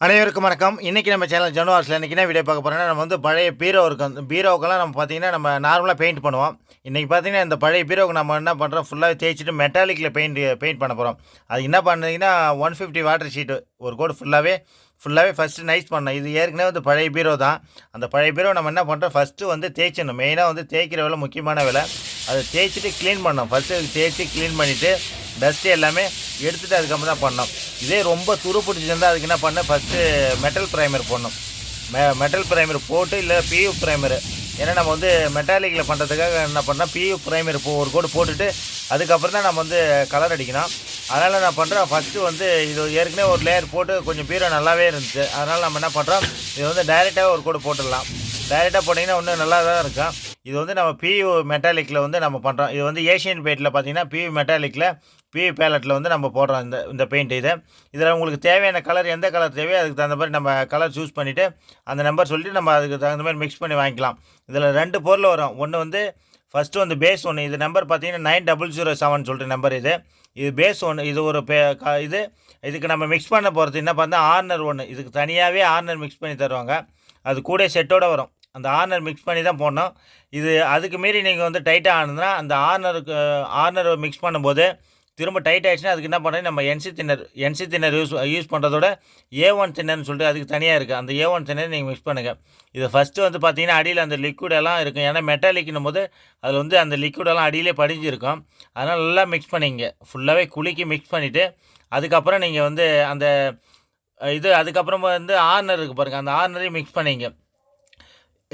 அனைவருக்கும் வணக்கம். இன்றைக்கி நம்ம சேனல் ஜனவார்ஸில் இன்றைக்கி என்ன வீடியோ பார்க்க போகிறோம்னா நம்ம வந்து பழைய பீரோ இருக்கும் பீரோக்கெல்லாம் நம்ம பார்த்தீங்கன்னா நம்ம நார்மலாக பெயிண்ட் பண்ணுவோம். இன்றைக்கி பார்த்திங்கன்னா இந்த பழைய பீரோவுக்கு நம்ம என்ன பண்ணுறோம் ஃபுல்லாக தேய்ச்சிட்டு மெட்டாலிக்கில் பெயிண்ட் பெயிண்ட் பண்ண போகிறோம் அது என்ன பண்ணுறீங்கன்னா ஒன் ஃபிஃப்டி வாட்டர் ஷீட்டு ஒரு கோடு ஃபுல்லாகவே ஃபுல்லாகவே ஃபஸ்ட்டு நைஸ் பண்ணோம் இது ஏற்கனவே வந்து பழைய பீரோ தான். அந்த பழைய பீரோ நம்ம என்ன பண்ணுறோம் ஃபஸ்ட்டு வந்து தேய்ச்சணும் மெயினாக வந்து தேய்க்கிற வேலை முக்கியமான வேலை. அதை தேய்ச்சிட்டு க்ளீன் பண்ணோம் ஃபஸ்ட்டு தேய்ச்சி க்ளீன் பண்ணிவிட்டு டஸ்ட்டு எல்லாமே எடுத்துகிட்டு அதுக்கப்புறம் தான் பண்ணோம். இதே ரொம்ப துரு பிடிச்சிருந்தால் அதுக்கு என்ன பண்ணேன் ஃபஸ்ட்டு மெட்டல் ப்ரைமர் போடணும். மெ மெட்டல் ப்ரைமர் போட்டு இல்லை பியூ ப்ரைமரு ஏன்னா நம்ம வந்து மெட்டாலிக்கில் பண்ணுறதுக்காக என்ன பண்ணால் பியூ ப்ரைமர் போ ஒரு கோடு போட்டுட்டு அதுக்கப்புறம் தான் நம்ம வந்து கலர் அடிக்கணும். அதனால் நான் பண்ணுறேன் ஃபஸ்ட்டு வந்து இது ஏற்கனவே ஒரு லேயர் போட்டு கொஞ்சம் பீரோ நல்லாவே இருந்துச்சு. அதனால் நம்ம என்ன பண்ணுறோம் இது வந்து டைரெக்டாக ஒரு கோடு போட்டுடலாம். டைரெக்டாக போட்டிங்கன்னா இன்னும் நல்லா தான் இருக்கும். இது வந்து நம்ம பியூ மெட்டாலிக்கில் வந்து நம்ம பண்ணுறோம் இது வந்து ஏஷியன் பெயிண்டில் பார்த்தீங்கன்னா பியூ மெட்டாலிக்கில் பியூ பேலட்டில் வந்து நம்ம போடுறோம் இந்த இந்த பெயிண்ட் இதை. இதில் உங்களுக்கு தேவையான கலர் எந்த கலர் தேவையோ அதுக்கு தகுந்த மாதிரி நம்ம கலர் சூஸ் பண்ணிவிட்டு அந்த நம்பர் சொல்லிட்டு நம்ம அதுக்கு தகுந்த மாதிரி மிக்ஸ் பண்ணி வாங்கிக்கலாம். இதில் ரெண்டு பொருள் வரும். ஒன்று வந்து ஃபஸ்ட்டு வந்து பேஸ் ஒன்று இது நம்பர் பார்த்தீங்கன்னா நைன் டபுள் ஜீரோ செவன் சொல்லிட்டு நம்பர் இது. இது பேஸ் ஒன்று இது ஒரு பே க- இது. இதுக்கு நம்ம மிக்ஸ் பண்ண போகிறது என்ன? பார்த்தா ஆர்னர் ஒன்று இதுக்கு தனியாகவே ஆர்னர் மிக்ஸ் பண்ணி தருவாங்க. அது கூட செட்டோட வரும். அந்த ஆர்னர் மிக்ஸ் பண்ணி தான் போடணும். இது அதுக்கு மீறி நீங்கள் வந்து டைட்டாக ஆனதுன்னா அந்த ஆர்னருக்கு ஆர்னர் மிக்ஸ் பண்ணும்போது திரும்ப டைட் ஆகிடுச்சுன்னா அதுக்கு என்ன பண்ணுறது நம்ம NC thinner NC thinner use use பண்ணுறதோட ஏ ஒன் தின்னர்னு சொல்லிட்டு அதுக்கு தனியாக இருக்குது அந்த ஏ ஒன் தின்னர் நீங்கள் மிக்ஸ் பண்ணுங்கள் இது ஃபஸ்ட்டு வந்து பார்த்தீங்கன்னா அடியில் அந்த liquid எல்லாம் இருக்கும். ஏன்னா மெட்டாலிக்னும் போது அதில் வந்து அந்த liquid எல்லாம் அடியிலே படிஞ்சிருக்கும். அதனால் நல்லா மிக்ஸ் பண்ணிங்க. ஃபுல்லாகவே குலுக்கி மிக்ஸ் பண்ணிவிட்டு அதுக்கப்புறம் நீங்கள் வந்து அந்த இது அதுக்கப்புறமா வந்து ஆர்னர் இருக்குது பாருங்கள் அந்த ஆர்னரையும் மிக்ஸ் பண்ணிங்க.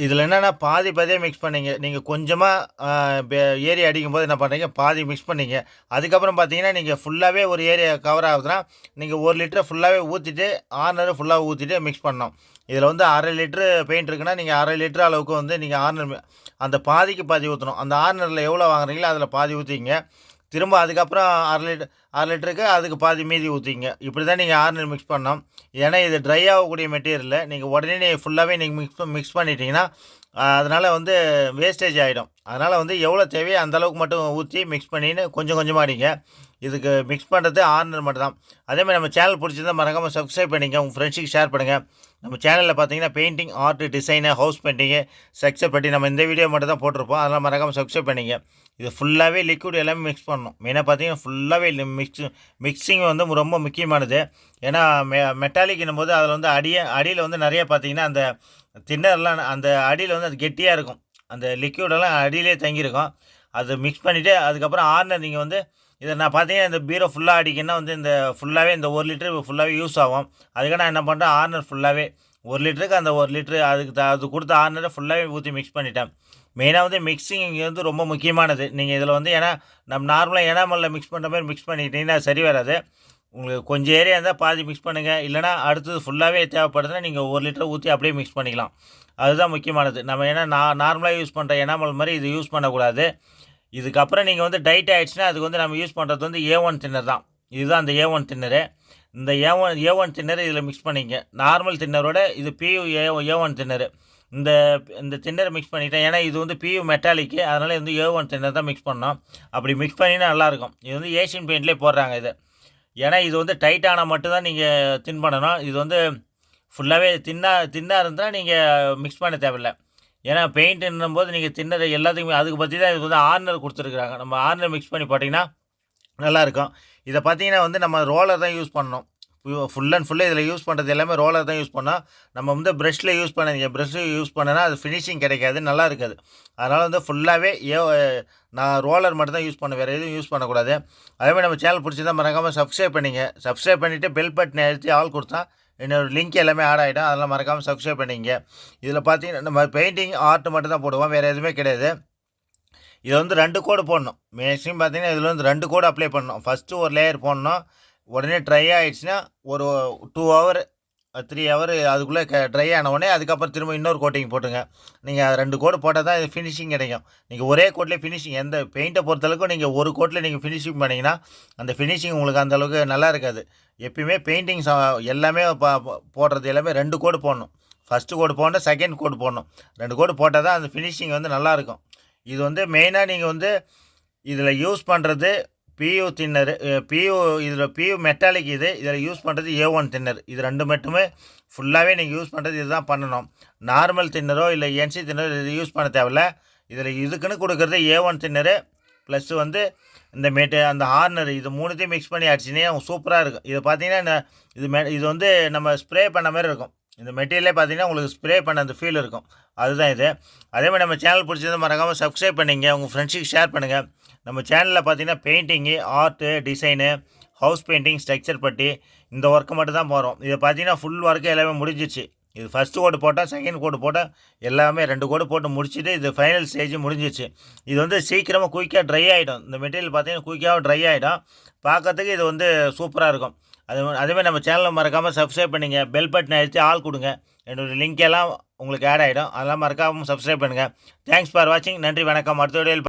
இதில் என்னென்னா பாதி பாதியாக மிக்ஸ் பண்ணீங்க. நீங்கள் கொஞ்சமாக ஏரியா அடிக்கும்போது என்ன பண்ணுறீங்க பாதி மிக்ஸ் பண்ணிங்க. அதுக்கப்புறம் பார்த்தீங்கன்னா நீங்கள் ஃபுல்லாகவே ஒரு ஏரியா கவர் ஆகுதுன்னா நீங்கள் ஒரு லிட்டரை ஃபுல்லாகவே ஊற்றிட்டு ஆர்னர் ஃபுல்லாக ஊற்றிட்டு மிக்ஸ் பண்ணணும். இதில் வந்து அரை லிட்ரு பெயிண்ட் இருக்குன்னா நீங்கள் அரை லிட்டர் அளவுக்கு வந்து நீங்கள் ஆர்னர் அந்த பாதிக்கு பாதி ஊற்றணும் அந்த ஆர்னரில் எவ்வளோ வாங்குறீங்களோ அதில் பாதி ஊற்றிங்க திரும்ப அதுக்கப்புறம் அரை லிட்டர் அரை லிட்டருக்கு அதுக்கு பாதி மீதி ஊற்றிங்க இப்படி தான் நீங்கள் ஆர்னர் மிக்ஸ் பண்ணணும். ஏன்னா இது ட்ரை ஆகக்கூடிய மெட்டீரியல் நீங்கள் உடனே ஃபுல்லாகவே நீங்கள் மிக்ஸ் மிக்ஸ் பண்ணிட்டீங்கன்னா அதனால் வந்து வேஸ்டேஜ் ஆகிடும் அதனால் வந்து எவ்வளோ தேவையோ அந்த அளவுக்கு மட்டும் ஊற்றி மிக்ஸ் பண்ணின்னு கொஞ்சம் கொஞ்சமாக அடிங்க. இதுக்கு மிக்ஸ் பண்ணுறது ஆர்னர் மட்டும் தான் அதேமாதிரி நம்ம சேனல் பிடிச்சிருந்தா மறக்காமல் சப்ஸ்கிரைப் பண்ணிங்க உங்கள் ஃப்ரெண்ட்ஸுக்கு ஷேர் பண்ணுங்கள் நம்ம சேனலில் பார்த்தீங்கன்னா painting art design house painting structure பற்றி நம்ம இந்த வீடியோ மட்டும் தான் போட்டிருப்போம். அதெல்லாம் மறக்காமல் சப்ஸ்கிரைப் பண்ணிங்க. இது ஃபுல்லாகவே லிக்விட் எல்லாமே மிக்ஸ் பண்ணணும். மெயினாக பார்த்தீங்கன்னா ஃபுல்லாகவே மிக்ஸ் மிக்சிங் வந்து ரொம்ப முக்கியமானது. ஏன்னா மெ மெட்டாலிக்னும் போது அதில் வந்து அடிய அடியில் வந்து நிறைய பார்த்தீங்கன்னா அந்த தின்னர்லாம் அந்த அடியில் வந்து அது கெட்டியாக இருக்கும். அந்த லிக்யூடெல்லாம் அடியிலே தங்கியிருக்கும். அது மிக்ஸ் பண்ணிவிட்டு அதுக்கப்புறம் ஆர்னர் நீங்கள் வந்து இதை நான் பார்த்தீங்கன்னா இந்த பீரோ ஃபுல்லாக அடிக்கணும்னா வந்து இந்த ஃபுல்லாகவே இந்த ஒரு லிட்டரு ஃபுல்லாகவே யூஸ் ஆகும். அதுக்காக நான் என்ன பண்ணுறேன் ஆர்னர் ஃபுல்லாகவே ஒரு லிட்டருக்கு அந்த ஒரு லிட்ரு அதுக்கு த- அது கொடுத்த ஆர்னரை ஃபுல்லாகவே ஊற்றி மிக்ஸ் பண்ணிட்டேன். மெயினாக வந்து மிக்சிங் இங்கே வந்து ரொம்ப முக்கியமானது. நீங்கள் இதில் வந்து ஏன்னா நம்ம நார்மலாக எனாமலில் மிக்ஸ் பண்ணுற மாதிரி மிக்ஸ் பண்ணிக்கிட்டீங்கன்னா சரி வராது. உங்களுக்கு கொஞ்சம் ஏரியா இருந்தால் பாதி மிக்ஸ் பண்ணுங்கள் இல்லைனா அடுத்தது ஃபுல்லாகவே தேவைப்படுதுன்னா நீங்கள் ஒரு லிட்டர் ஊற்றி அப்படியே மிக்ஸ் பண்ணிக்கலாம். அதுதான் முக்கியமானது. நம்ம ஏன்னா நான் நார்மலாக யூஸ் பண்ணுற எனாமல் மாதிரி இது யூஸ் பண்ணக்கூடாது. இதுக்கப்புறம் நீங்கள் வந்து டைட் ஆகிடுச்சுன்னா அதுக்கு வந்து நம்ம யூஸ் பண்ணுறது வந்து ஏ ஒன் தின்னர் தான். இதுதான் அந்த ஏ ஒன் தின்னரு இந்த ஏ ஒன் ஏ ஒன் தின்னரு இதில் மிக்ஸ் பண்ணிங்க. நார்மல் தின்னரோட இது பியூ ஏ ஏ ஒன் தின்னரு இந்த இந்த தின்னரை மிக்ஸ் பண்ணிட்டேன். ஏன்னா இது வந்து பியூ மெட்டாலிக்கு அதனால் வந்து ஏ ஒன் தின்னர் தான் மிக்ஸ் பண்ணோம். அப்படி மிக்ஸ் பண்ணினா நல்லாயிருக்கும். இது வந்து ஏஷியன் பெயிண்ட்லேயே போடுறாங்க இது. ஏன்னா இது வந்து டைட்டான மட்டும்தான் நீங்கள் தின் பண்ணணும். இது வந்து ஃபுல்லாகவே தின்னா தின்னாக இருந்தால் நீங்கள் மிக்ஸ் பண்ண தேவையில்ல. ஏன்னா பெயிண்ட்ன்னும் போது நீங்கள் தின்னதை எல்லாத்துக்குமே அதுக்கு பற்றி தான் இதுக்கு வந்து ஆர்னர் கொடுத்துருக்குறாங்க. நம்ம ஆர்னர் மிக்ஸ் பண்ணி போட்டிங்கன்னா நல்லாயிருக்கும். இதை பார்த்தீங்கன்னா வந்து நம்ம ரோலர் தான் யூஸ் பண்ணணும். ஃபுல் அண்ட் ஃபுல்லாக இதில் யூஸ் பண்ணுறது எல்லாமே ரோலர் தான் யூஸ் பண்ணால் நம்ம வந்து ப்ரெஷ்ஷில் யூஸ் பண்ணாதீங்க. ப்ரெஷ்ஷு யூஸ் பண்ணனா அது ஃபினிஷிங் கிடைக்காது நல்லா இருக்காது. அதனால் வந்து ஃபுல்லாகவே ஏ நான் ரோலர் மட்டும் தான் யூஸ் பண்ண வேறு எதுவும் யூஸ் பண்ணக்கூடாது. அதேமாதிரி நம்ம சேனல் பிடிச்சிருந்தா மறக்காமல் சப்ஸ்கிரைப் பண்ணிங்க. சப்ஸ்கிரைப் பண்ணிவிட்டு பெல் பட்டன் அழுத்தி ஆள் கொடுத்தா என்னோடய லிங்க் எல்லாமே ஆட் ஆகிடும் அதெல்லாம் மறக்காமல் சப்ஸ்கிரைப் பண்ணிங்க. இதில் பார்த்தீங்கன்னா நம்ம பெயிண்டிங் ஆர்ட் மட்டும் தான் போடுவோம். வேறு எதுவுமே கிடையாது. இது வந்து ரெண்டு கோடு போடணும். மேக்ஸிமம் பார்த்தீங்கன்னா இதில் வந்து ரெண்டு கோடு அப்ளை பண்ணணும். ஃபஸ்ட்டு ஒரு லேயர் போடணும். உடனே ட்ரை ஆகிடுச்சுன்னா ஒரு டூ ஹவர் த்ரீ ஹவர் அதுக்குள்ளே க ட்ரை ஆன உடனே அதுக்கப்புறம் திரும்ப இன்னொரு கோட்டிங் போட்டுங்க நீங்கள் ரெண்டு கோடு போட்டால் தான் இது ஃபினிஷிங் கிடைக்கும். நீங்கள் ஒரே கோட்லேயே ஃபினிஷிங் எந்த பெயிண்ட்டை பொறுத்தளவுக்கு நீங்கள் ஒரு கோட்டில் நீங்கள் ஃபினிஷிங் பண்ணிங்கன்னா அந்த ஃபினிஷிங் உங்களுக்கு அந்தளவுக்கு நல்லா இருக்காது. எப்பயுமே பெயிண்டிங் எல்லாமே போடுறது எல்லாமே ரெண்டு கோடு போடணும். ஃபஸ்ட்டு கோடு போடணும் செகண்ட் கோடு போடணும். ரெண்டு கோடு போட்டால் தான் அந்த ஃபினிஷிங் வந்து நல்லாயிருக்கும் இது வந்து மெயினாக நீங்கள் வந்து இதில் யூஸ் பண்ணுறது பியூ தின்னர் பியூ இதில் பியூ மெட்டாலிக் இது இதில் யூஸ் பண்ணுறது ஏ ஒன் தின்னர் இது ரெண்டு மட்டுமே ஃபுல்லாகவே நீங்கள் யூஸ் பண்ணுறது இதுதான் பண்ணணும். நார்மல் தின்னரோ இல்லை என்சி தின்னரோ இது யூஸ் பண்ண தேவையில்ல. இதில் இதுக்குன்னு கொடுக்குறது ஏ ஒன் தின்னரு ப்ளஸ் வந்து இந்த மெட்டு அந்த ஹார்னர் இது மூணுத்தையும் மிக்ஸ் பண்ணி அடிச்சுனே சூப்பராக இருக்கும். இது பார்த்தீங்கன்னா இந்த- இது மெ இது வந்து நம்ம ஸ்ப்ரே பண்ண மாதிரி இருக்கும். இந்த மெட்டீரியலே பார்த்தீங்கன்னா உங்களுக்கு ஸ்ப்ரே பண்ண அந்த ஃபீல் இருக்கும். அதுதான் இது. அதே மாதிரி நம்ம சேனல் பிடிச்சது மறக்காமல் சப்ஸ்கிரைப் பண்ணிங்க. உங்கள் ஃப்ரெண்ட்ஸுக்கு ஷேர் பண்ணுங்கள் நம்ம சேனலில் பார்த்தீங்கன்னா painting art design house painting structure பட்டி இந்த ஒர்க்கு மட்டும் தான் போகிறோம் இது பார்த்தீங்கன்னா ஃபுல் ஒர்க்கு எல்லாமே முடிஞ்சிச்சு இது ஃபஸ்ட்டு கோடு போட்டால் செகண்ட் கோடு போட்டால் எல்லாமே ரெண்டு கோடு போட்டு முடிச்சுட்டு இது ஃபைனல் ஸ்டேஜ் முடிஞ்சிச்சு இது வந்து சீக்கிரமாக குயிக்காக ட்ரை ஆகிடும் இந்த மெட்டீரியல் பார்த்தீங்கன்னா குயிக்காக ட்ரை ஆகிடும் பார்க்கறதுக்கு இது வந்து சூப்பராக இருக்கும். அது அதேமாதிரி நம்ம சேனலை மறக்காமல் சப்ஸ்கிரைப் பண்ணுங்கள் பெல் பட்டன் அழுத்தி ஆள் கொடுங்க. என்னோடய லிங்க் எல்லாம் உங்களுக்கு ஆட் ஆகிடும் அதெல்லாம் மறக்காமல் சப்ஸ்கிரைப் பண்ணுங்கள் தேங்க்ஸ் ஃபார் வாட்சிங் நன்றி வணக்கம். அடுத்த வீடியோவில்